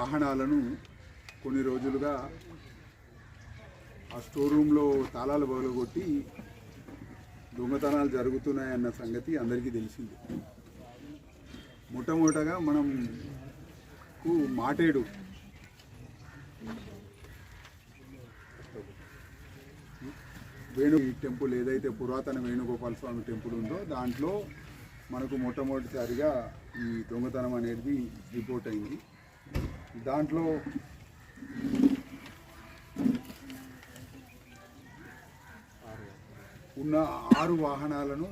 వాహనాలను కొన్ని రోజులుగా ఆ స్టోర్ రూమ్లో తాళాలు పగలగొట్టి దొంగతనాలు జరుగుతున్నాయన్న సంగతి అందరికీ తెలిసింది. మొట్టమొదటగా మనం మాటేడు వేణు టెంపుల్ ఏదైతే పురాతన వేణుగోపాల స్వామి టెంపుల్ ఉందో దాంట్లో మనకు మొట్టమొదటిసారిగా ఈ దొంగతనం అనేది రిపోర్ట్ అయింది. దాంట్లో ఉన్న ఆరు వాహనాలను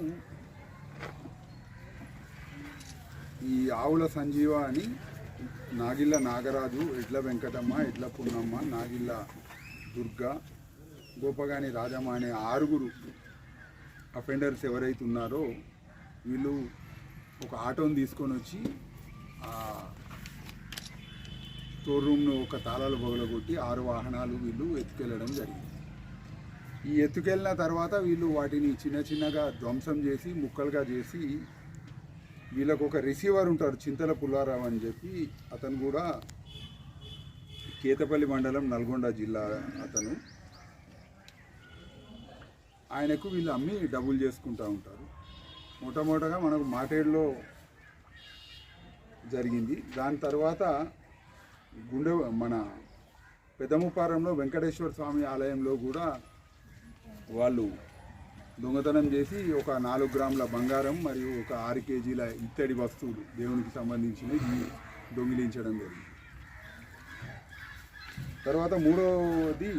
ఈ ఆవుల సంజీవ అని నాగిళ్ళ నాగరాజు ఎడ్ల వెంకటమ్మ ఎడ్ల పున్నమ్మ నాగిళ్ళ దుర్గా గోపగాని రాజమ్మ అనే ఆరుగురు అఫెండర్స్ ఎవరైతే ఉన్నారో వీళ్ళు ఒక ఆటోని తీసుకొని వచ్చి స్టోర్ రూమ్ను ఒక తాళాలు పగలగొట్టి ఆరు వాహనాలు వీళ్ళు ఎత్తుకెళ్ళడం జరిగింది. ఈ ఎత్తుకెళ్ళిన తర్వాత వీళ్ళు వాటిని చిన్న చిన్నగా ధ్వంసం చేసి ముక్కలుగా చేసి వీళ్ళకు ఒక రిసీవర్ ఉంటారు చింతల పుల్లారావు అని చెప్పి అతను కూడా కేతపల్లి మండలం నల్గొండ జిల్లా అతను. ఆయనకు వీళ్ళు అమ్మి డబ్బులు చేసుకుంటూ ఉంటారు. మొట్టమొదటగా మనకు మాటేడులో జరిగింది. దాని తర్వాత గుండె మన పెదముపారంలో వెంకటేశ్వర స్వామి ఆలయంలో కూడా వాళ్ళు దొంగతనం చేసి ఒక నాలుగు గ్రాముల బంగారం మరియు ఒక ఆరు కేజీల ఇత్తడి వస్తువులు దేవునికి సంబంధించినవి దొంగిలించడం జరిగింది. తర్వాత మూడవది